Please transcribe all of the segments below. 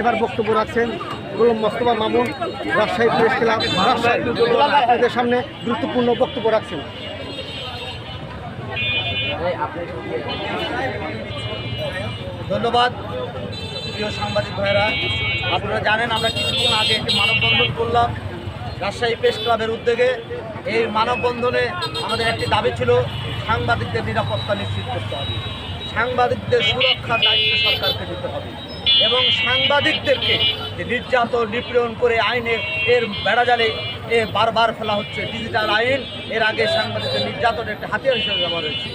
এবার বক্তব্য রাখছেন গোলাম মোস্তফা মামুন, রাজশাহী প্রেস ক্লাব, রাজশাহী। আপনাদের সামনে গুরুত্বপূর্ণ বক্তব্য রাখছেন। ধন্যবাদ, প্রিয় সাংবাদিক ভাইরা আপনারা জানেন, আমরা কিছুক্ষণ আগে একটি মানববন্ধন করলাম রাজশাহী প্রেস ক্লাবের উদ্যোগে। এই মানববন্ধনে আমাদের একটি দাবি ছিল, সাংবাদিকদের নিরাপত্তা নিশ্চিত করতে হবে। সাংবাদিকদের সুরক্ষার দায়িত্ব সরকারকে দিতে হবে। এবং সাংবাদিকদেরকে যে নির্যাতন, নিপীড়ন করে আইনের এর বেড়াজালে এ বারবার ফেলা হচ্ছে। ডিজিটাল আইন, এর আগে সাংবাদিকদের নির্যাতনের একটা হাতিয়ার হিসেবে ব্যবহার হয়েছে।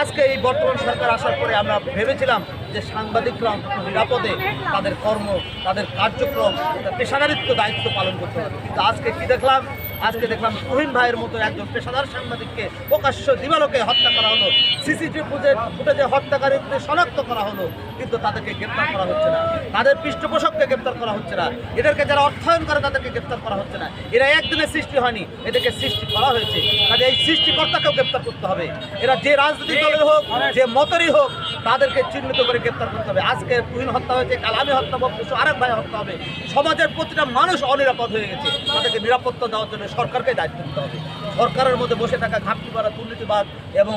আজকে এই বর্তমান সরকার আসার পরে আমরা ভেবেছিলাম যে সাংবাদিকরা অন্তত নিরাপদে তাদের কর্ম, তাদের কার্যক্রম পেশাদারিত্ব, দায়িত্ব পালন করতে হবে কিন্তু আজকে কী দেখলাম? আজকে দেখলাম তুহিন ভাইয়ের মতো একজন পেশাদার সাংবাদিককে প্রকাশ্য দিবালোকে হত্যা করা হলো। সিসিটিভি ফুটেজ ফুটেজে হত্যাকারীদের শনাক্ত করা হলো, কিন্তু তাদেরকে গ্রেপ্তার করা হচ্ছে না। তাদের পৃষ্ঠপোষককে গ্রেপ্তার করা হচ্ছে না। এদেরকে যারা অর্থায়ন করে তাদেরকে গ্রেপ্তার করা হচ্ছে না। এরা একদিনে সৃষ্টি হয়নি, এদেরকে সৃষ্টি করা হয়েছে। কাজে এই সৃষ্টিকর্তাকেও গ্রেপ্তার করতে হবে। এরা যে রাজনৈতিক দলের হোক, যে মতেরই হোক তাদেরকে চিহ্নিত করে গ্রেপ্তার করতে হবে। আজকে তুহিন হত্যা হয়েছে কাল আমি হত্যা হব পরশু আরেক ভাই হত্যা হবে। সমাজের প্রতিটা মানুষ অনিরাপদ হয়ে গেছে। তাদেরকে নিরাপত্তা দেওয়ার জন্য সরকারকে দায়িত্ব নিতে হবে। সরকারের মধ্যে বসে থাকা ঘাটতি করা দুর্নীতিবাদ এবং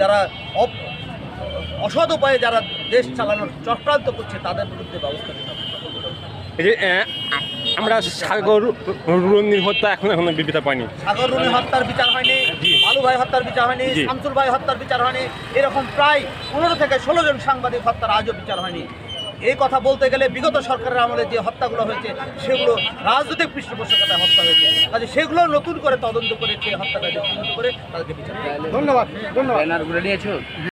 যারা অসৎ উপায়ে যারা দেশ চালানোর চক্রান্ত করছে তাদের বিরুদ্ধে ব্যবস্থা নিতে হবে। আমরা সাগর রঞ্জির হত্যা এখন এখনও বিচার পাইনি। সাগর রুনি হত্যার বিচার হয়নি। ভাই হত্যার বিচার হয়নি। শামসুল ভাই হত্যার বিচার হয়নি এরকম প্রায় পনেরো থেকে ষোলো জন সাংবাদিক হত্যার আজও বিচার হয়নি। এই কথা বলতে গেলে বিগত সরকারের আমলে যে হত্যাগুলো হয়েছে সেগুলো রাজনৈতিক পৃষ্ঠপোষকতায় হত্যা হয়েছে। কাজে সেগুলো নতুন করে তদন্ত করে সেই হত্যাকারী তদন্ত করে তাদেরকে বিচার ধন্যবাদ ধন্যবাদ।